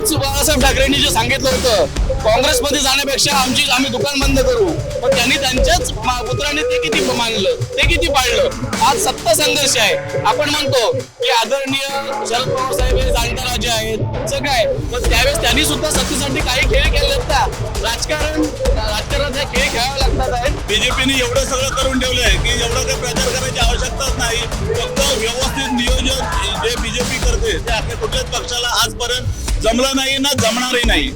आज बाळासाहेब ठाकरेंनी जे सांगितलं होतं काँग्रेसमध्ये जाण्यापेक्षा आमची आम्ही दुकान बंद करू. पण त्यांनी त्यांच्याच पुत्राने ते किती मानलं ते किती पाळलं? आज सत्ता संघर्ष आहे. आपण म्हणतो की आदरणीय शरद पवार साहेब हे जाणताना आहेत. असं काय पण त्यावेळेस त्यांनी सुद्धा सत्तेसाठी काही खेळ केले का राजकारण राजकारणात हे खेळ खेळावे लागतात आहेत. बीजेपीने एवढं सगळं करून ठेवलं आहे की एवढं काही प्रचार करायची आवश्यकताच नाही. फक्त व्यवस्थित नियोजन जे बीजेपी करते ते आपल्या कुठल्याच पक्षाला आजपर्यंत जमलं नाही ना जमणारही नाही.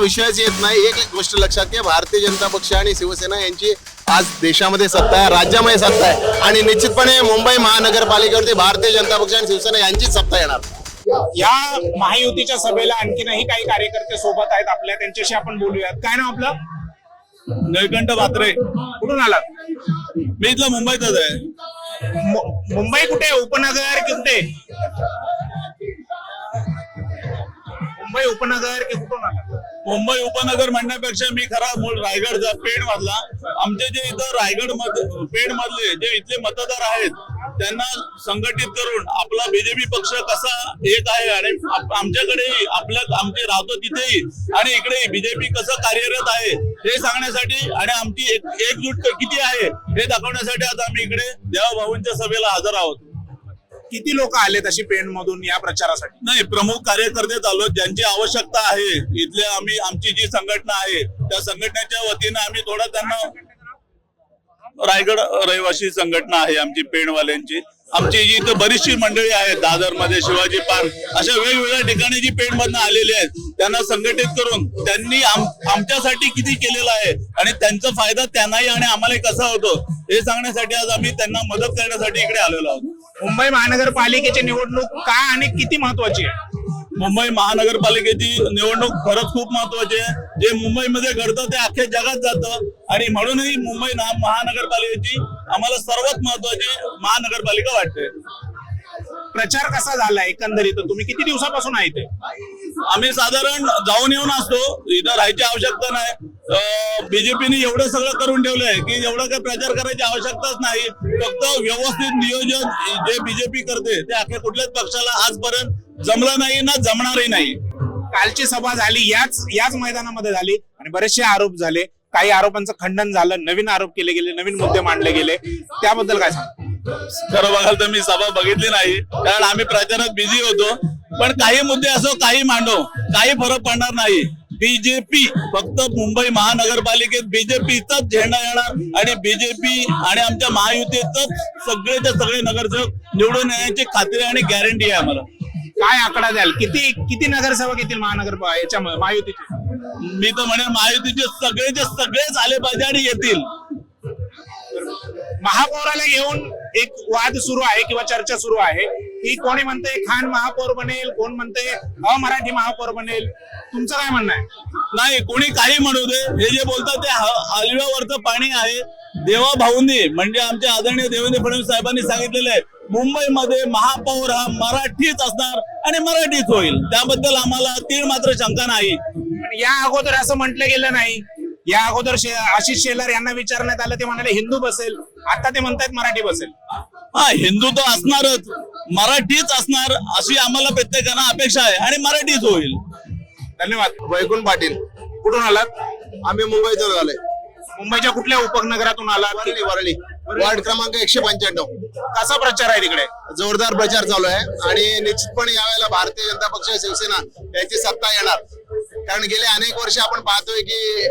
विषयच येत नाही. एक एक गोष्ट लक्षात घ्या. भारतीय जनता पक्ष आणि शिवसेना यांची आज देशामध्ये सत्ता आहे राज्यामध्ये सत्ता आहे. आणि निश्चितपणे मुंबई महानगरपालिकेवरती भारतीय जनता पक्ष आणि शिवसेना यांचीच सत्ता येणार. या महायुतीच्या सभेला आणखीनही काही कार्यकर्ते सोबत आहेत. आपल्या त्यांच्याशी आपण बोलूयात. काय नाव आपलं? निळकंठ मात्रे कुठून आलात? मी इथलं मुंबईतच आहे. मुंबई कुठे उपनगर की कुठे? मुंबई उपनगर की कुठून आलात? मुंबई उपनगर म्हणण्यापेक्षा मी खरा मूळ रायगडचा पेड मधला. आमचे जे इथं रायगड पेड मधले जे इथले मतदार आहेत त्यांना संघटित करून आपला बीजेपी पक्ष कसा एक आहे आणि आमच्याकडे आपल्या आमचे राहतो तिथेही आणि इकडे बीजेपी कसं कार्यरत आहे हे सांगण्यासाठी आणि आमची एकजुट एकजूट किती आहे हे दाखवण्यासाठी आज आम्ही इकडे देवाभाऊंच्या सभेला हजर आहोत. किती लोक आलेत अशी पेण मधून या प्रचारासाठी? नाही प्रमुख कार्यकर्ते चालू आहेत, ज्यांची आवश्यकता आहे इथले आम्ही आमची जी संघटना आहे त्या संघटनेच्या वतीनं आम्ही थोडा त्यांना रायगड रहिवासी संघटना आहे आमची पेणवाल्यांची. आमची जी इथं बरीचशी मंडळी आहेत दादरमध्ये शिवाजी पार्क अशा वेगवेगळ्या ठिकाणी जी पेणमधनं आलेली आहेत त्यांना संघटित करून त्यांनी आम- आमच्यासाठी किती केलेलं आहे आणि त्यांचा फायदा त्यांनाही आणि आम्हाला कसा होतो हे सांगण्यासाठी आज आम्ही त्यांना मदत करण्यासाठी इकडे आलेलो आहोत. मुंबई महानगरपालिकेची निवडणूक का आणि किती महत्वाची आहे? मुंबई महानगरपालिकेची निवडणूक खरंच खूप महत्वाची आहे. जे मुंबईमध्ये घडतं ते अख्ख्या जगात जातं. आणि म्हणूनही मुंबई महानगरपालिकेची आम्हाला सर्वात महत्वाची महानगरपालिका वाटते. प्रचार कसा झाला एकंदरीत? तुम्ही किती दिवसापासून आहे इथे? आम्ही साधारण जाऊन येऊन असतो. इथं राहायची आवश्यकता नाही. बीजेपीने एवढं सगळं करून ठेवलंय की एवढं काही प्रचार करायची आवश्यकताच नाही. फक्त व्यवस्थित नियोजन जे बीजेपी करते ते अख्ख्या कुठल्याच पक्षाला आजपर्यंत जमलं नाही ना जमणारही नाही. कालची सभा झाली याच याच मैदानामध्ये झाली आणि बरेचसे आरोप झाले. काही आरोपांचं खंडन झालं नवीन आरोप केले गेले नवीन मुद्दे मांडले गेले. त्याबद्दल काय सांग खरं बघाल तर मी सभा बघितली नाही कारण आम्ही प्रचारात बिझी होतो. पण काही मुद्दे असो काही मांडो काही फरक पडणार नाही. बीजेपी फक्त मुंबई महानगरपालिकेत बीजेपीचाच झेंडा येणार आणि बीजेपी आणि आमच्या महायुतीतच सगळेच्या सगळे नगरसेवक निवडून येण्याची खात्री आणि गॅरंटी आहे आम्हाला. काय आकडा द्याल? किती किती नगरसेवक येतील महानगर याच्या महायुतीचे? मी तर म्हणेन महायुतीचे सगळेचे सगळेच आले पाहिजे आणि येतील. महापौराला घेऊन एक वाद सुरू आहे किंवा चर्चा सुरू आहे. की कोणी म्हणते खान महापौर बनेल कोण म्हणते अमराठी महापौर बनेल? तुमचं काय म्हणणं आहे? नाही कोणी काही म्हणू दे. हे जे बोलतात ते हलव्यावरचं पाणी आहे. देवा भाऊंनी म्हणजे आमच्या आदरणीय देवेंद्र फडणवीस साहेबांनी सांगितलेलं आहे मुंबईमध्ये महापौर हा मराठीच असणार आणि मराठीच होईल. त्याबद्दल आम्हाला तीळ मात्र शंका नाही. पण या अगोदर असं म्हटलं गेलं नाही. या अगोदर आशिष शेलार यांना विचारण्यात आलं ते म्हणाले हिंदू बसेल. आता ते म्हणतायत मराठी बसेल. हा हिंदू तर असणारच. मराठीच असणार अशी आम्हाला प्रत्येकानं अपेक्षा आहे आणि मराठीच होईल. धन्यवाद. वैकुंठ पाटील कुठून आलात? आम्ही मुंबईतून आलोय. मुंबईच्या कुठल्या उपनगरातून आलात? वरळी वरळी वार्ड क्रमांक एकशे पंच्याण्णव. कसा प्रचार आहे तिकडे? जोरदार प्रचार चालू आहे आणि निश्चितपणे यावेळेला भारतीय जनता पक्ष शिवसेना याची सत्ता येणार. कारण गेले अनेक वर्ष आपण पाहतोय की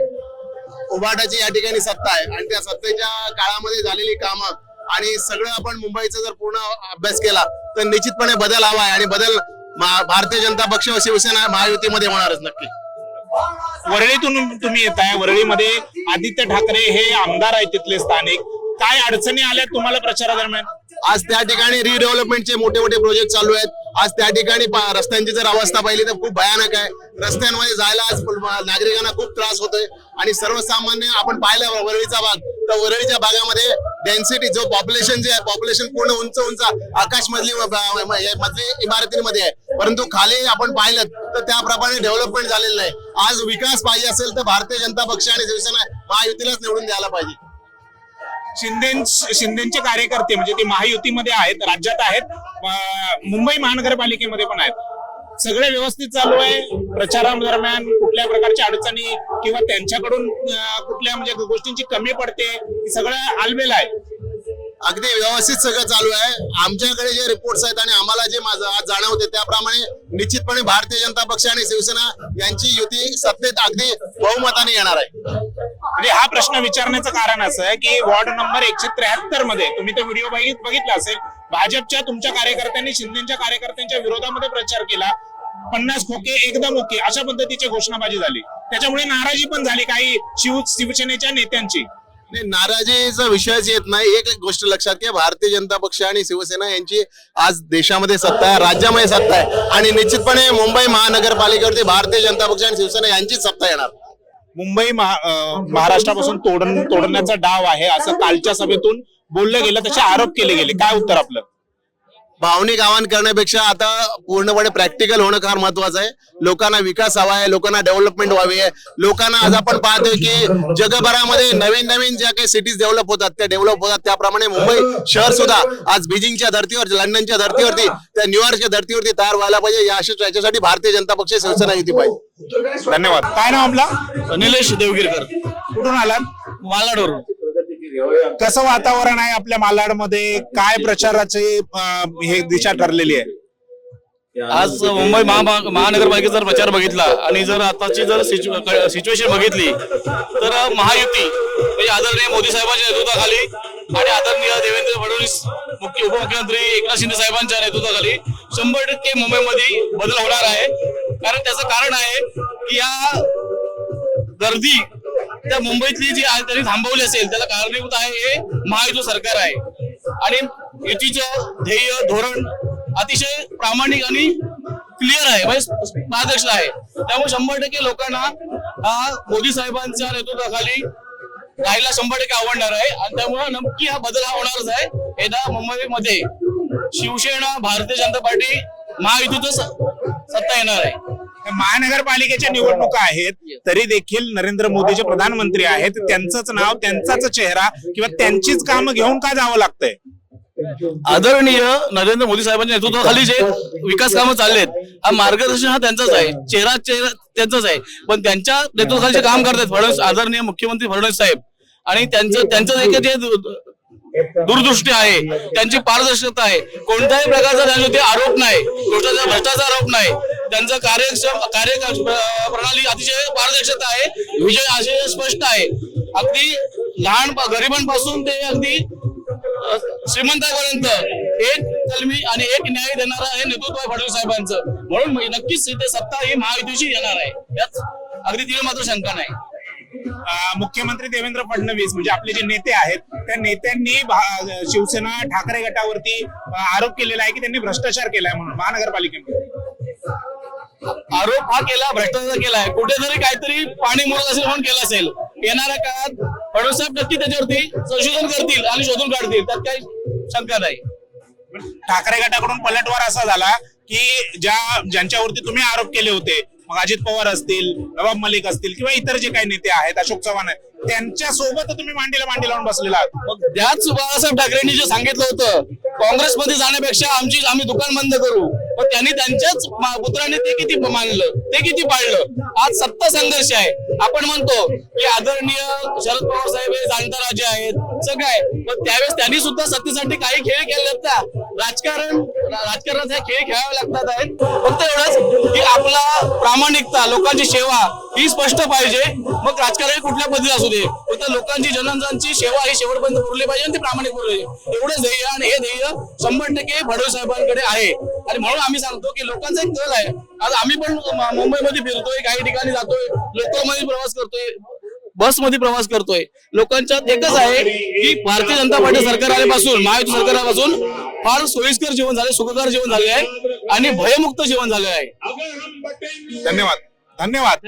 उभाटाची या ठिकाणी सत्ता आहे आणि त्या सत्तेच्या काळामध्ये झालेली कामं आणि सगळं आपण मुंबईचा जर पूर्ण अभ्यास केला तर निश्चितपणे बदल हवा आहे आणि बदल भारतीय जनता पक्ष व शिवसेना महायुतीमध्ये होणारच नक्की. वरळीतून तुम्ही येत आहे वरळीमध्ये आदित्य ठाकरे हे आमदार आहेत तिथले स्थानिक. काय अडचणी आल्या तुम्हाला प्रचारादरम्यान? आज त्या ठिकाणी रिडेव्हलपमेंटचे मोठे मोठे प्रोजेक्ट चालू आहेत. आज त्या ठिकाणी रस्त्यांची जर अवस्था पाहिली तर खूप भयानक आहे. रस्त्यांमध्ये जायला आज नागरिकांना खूप त्रास होतोय. आणि सर्वसामान्य आपण पाहिलं वरळीचा भाग तर वरळीच्या भागामध्ये डेन्सिटी जो पॉप्युलेशन जे आहे पॉप्युलेशन पूर्ण उंच उंच आकाश मधली मधली इमारतींमध्ये आहे. परंतु खाली आपण पाहिलं तर त्याप्रमाणे डेव्हलपमेंट झालेलं नाही आज विकास पाहिजे असेल तर भारतीय जनता पक्ष आणि शिवसेना महायुतीलाच निवडून द्यायला पाहिजे. शिंदे शिंदेचे कार्यकर्ते म्हणजे ते महायुतीमध्ये आहेत राज्यात आहेत मुंबई महानगरपालिकेमध्ये पण आहेत. सगळे व्यवस्थित चालू आहे. प्रचारादरम्यान कुठल्या प्रकारच्या अडचणी किंवा त्यांच्याकडून कुठल्या म्हणजे गोष्टींची कमी पडते सगळं आलबेल आहे. अगदी व्यवस्थित सगळं चालू आहे. आमच्याकडे जे रिपोर्ट्स आहेत आणि आम्हाला जे माझं आज जाणवते त्याप्रमाणे निश्चितपणे भारतीय जनता पक्ष आणि शिवसेना यांची युती सत्तेत अगदी बहुमताने येणार आहे. म्हणजे हा प्रश्न विचारण्याचं कारण असं आहे की वॉर्ड नंबर एकशे त्र्याहत्तरमध्ये तुम्ही तो व्हिडिओ बघित बघितला असेल भाजपच्या तुमच्या कार्यकर्त्यांनी शिंदेच्या कार्यकर्त्यांच्या विरोधामध्ये प्रचार केला. पन्नास खोके एकदम ओके अशा पद्धतीची घोषणाबाजी झाली. त्याच्यामुळे नाराजी पण झाली काही शिव शिवसेनेच्या नेत्यांची. नाही, नाराजीचा विषयच येत नाही. एक गोष्ट लक्षात घ्या भारतीय जनता पक्ष आणि शिवसेना यांची आज देशामध्ये सत्ता आहे राज्यामध्ये सत्ता आहे. आणि निश्चितपणे मुंबई महानगरपालिकेवरती भारतीय जनता पक्ष आणि शिवसेना यांचीच सत्ता येणार. मुंबई महाराष्ट्रापासून तोडण तोडण्याचा डाव आहे असं कालच्या सभेतून बोललं गेलं तसे आरोप केले गेले. काय उत्तर आपलं? भावनिक आवाहन करण्यापेक्षा आता पूर्णपणे प्रॅक्टिकल होणं फार महत्वाचं आहे. लोकांना विकास हवा आहे लोकांना डेव्हलपमेंट व्हावी आहे. लोकांना आज आपण पाहतोय की जगभरामध्ये नवीन नवीन ज्या काही सिटीज डेव्हलप होतात त्या डेव्हलप होतात. त्याप्रमाणे मुंबई शहर सुद्धा आज बीजिंगच्या धर्तीवर लंडनच्या धर्तीवरती त्या न्यूयॉर्कच्या धर्तीवरती तयार व्हायला पाहिजे. या अशाच याच्यासाठी भारतीय जनता पक्ष शिवसेना युती पाहिजे. धन्यवाद. काय नाव आपला? निलेश देवगिरकर. कुठून आलात? मालाडवरून. कसं वातावरण आहे आपल्या मालाडमध्ये? काय प्रचाराचे हे दिशा ठरलेली आहे? आज मुंबई महा- महानगरपालिकेचा जर प्रचार बघितला आणि जर आताची जर सिच्युएशन बघितली तर महायुती म्हणजे आदरणीय मोदी साहेबांच्या नेतृत्वाखाली आणि आदरणीय देवेंद्र फडणवीस मुख्य उपमुख्यमंत्री एकनाथ शिंदे साहेबांच्या नेतृत्वाखाली शंभर टक्के मुंबईमध्ये बदल होणार आहे. कारण त्याचं कारण आहे की या गर्दी त्या मुंबईतली जी आज त्यांनी थांबवली असेल त्याला कारणीभूत आहे हे महायुती सरकार आहे. आणि युतीचं ध्येय धोरण अतिशय प्रामाणिक आणि क्लिअर आहे म्हणजे पारदर्शक आहे. त्यामुळे शंभर टक्के लोकांना हा मोदी साहेबांच्या नेतृत्वाखाली राहायला शंभर टक्के आवडणार आहे. आणि त्यामुळे नक्की हा बदल हा होणारच आहे. एकदा मुंबईमध्ये शिवसेना भारतीय जनता पार्टी महायुतीचं स- सत्ता येणार आहे. महानगरपालिकेच्या निवडणुका आहेत तरी देखील नरेंद्र मोदी जे प्रधानमंत्री आहेत त्यांचंच नाव त्यांचाच चेहरा किंवा त्यांचीच कामं घेऊन का जावं लागतंय? आदरणीय नरेंद्र मोदी साहेबांच्या नेतृत्वाखाली जे विकास कामं चाललेत. हा मार्गदर्शन हा त्यांचाच आहे. चेहरा चेहरा त्यांचाच आहे. पण त्यांच्या नेतृत्वाखाली जे काम करतात फडणवीस आदरणीय मुख्यमंत्री फडणवीस साहेब. आणि त्यांचं त्यांचं एक जे दूरदृष्टी आहे. त्यांची पारदर्शकता आहे. कोणत्याही प्रकारचा त्यांच्या आरोप नाही. भ्रष्टाचार भ्रष्टाचार आरोप नाही. त्यांचं कार्यक्षम कार्य प्रणाली अतिशय पारदर्शकता आहे. विजय अतिशय स्पष्ट आहे. अगदी लहान गरिबांपासून ते अगदी श्रीमंतापर्यंत एक कलमी आणि एक न्याय देणारा हे नेतृत्व आहे फडणवीस साहेबांचं. म्हणून नक्कीच ते सत्ता ही महायुतीशी येणार आहे. यात अगदी तिला मात्र शंका नाही. मुख्यमंत्री देवेंद्र फडणवीस म्हणजे आपले जे नेते आहेत त्या नेत्यांनी भा- शिवसेना ठाकरे गटावरती आरोप केलेला आहे की त्यांनी भ्रष्टाचार केलाय म्हणून महानगरपालिकेमध्ये. आरोप हा केला भ्रष्टाचार केला आहे. कुठेतरी काहीतरी पाणी मुरत असेल म्हणून केला असेल. येणाऱ्या काळात फडणवीस साहेब नक्की त्याच्यावरती संशोधन करतील आणि शोधून काढतील. त्यात काही शंका नाही. ठाकरे गटाकडून पलटवार असा झाला की ज्या ज्यांच्यावरती तुम्ही आरोप केले होते मग अजित पवार असतील नवाब मलिक असतील किंवा इतर जे काही नेते आहेत अशोक चव्हाण आहेत त्यांच्यासोबत तुम्ही मांडीला मांडी लावून बसलेला आहात. मग त्याच बाळासाहेब ठाकरेंनी जे सांगितलं होतं काँग्रेसमध्ये जाण्यापेक्षा आमची आम्ही दुकान बंद करू. पण त्यांनी त्यांच्याच पुत्राने ते किती मानलं? ते किती पाळलं? आज सत्ता संघर्ष आहे. आपण म्हणतो की आदरणीय शरद पवार साहेब हे जाणता राजे आहेत. सगळं आहे. पण त्यावेळेस त्यांनी सुद्धा सत्तेसाठी काही खेळ केले का? राजकारण राजकारणात हे खेळ खेळावे लागतात आहेत. फक्त एवढंच की आपला प्रामाणिकता लोकांची सेवा ही स्पष्ट पाहिजे. मग राजकारण कुठल्या पद्धती असू दे? फक्त लोकांची जनतांची सेवा ही शेवटपर्यंत पुरली पाहिजे आणि ती प्रामाणिक पुरली. एवढं ध्येय आणि हे ध्येय शंभर टक्के फडणवीस साहेबांकडे आहे. आणि म्हणून आम्ही सांगतो की लोकांचा एक कल आहे. आज आम्ही पण मुंबईमध्ये फिरतोय काही ठिकाणी जातोय लोकलमध्ये प्रवास करतोय बसमध्ये प्रवास करतोय. लोकांच्या एकच आहे की भारतीय जनता पार्टी सरकार आल्यापासून महायुती सरकार आल्यापासून फार सोयीस्कर जीवन झाले सुखकर जीवन झाले आहे आणि भयमुक्त जीवन झाले आहे धन्यवाद. धन्यवाद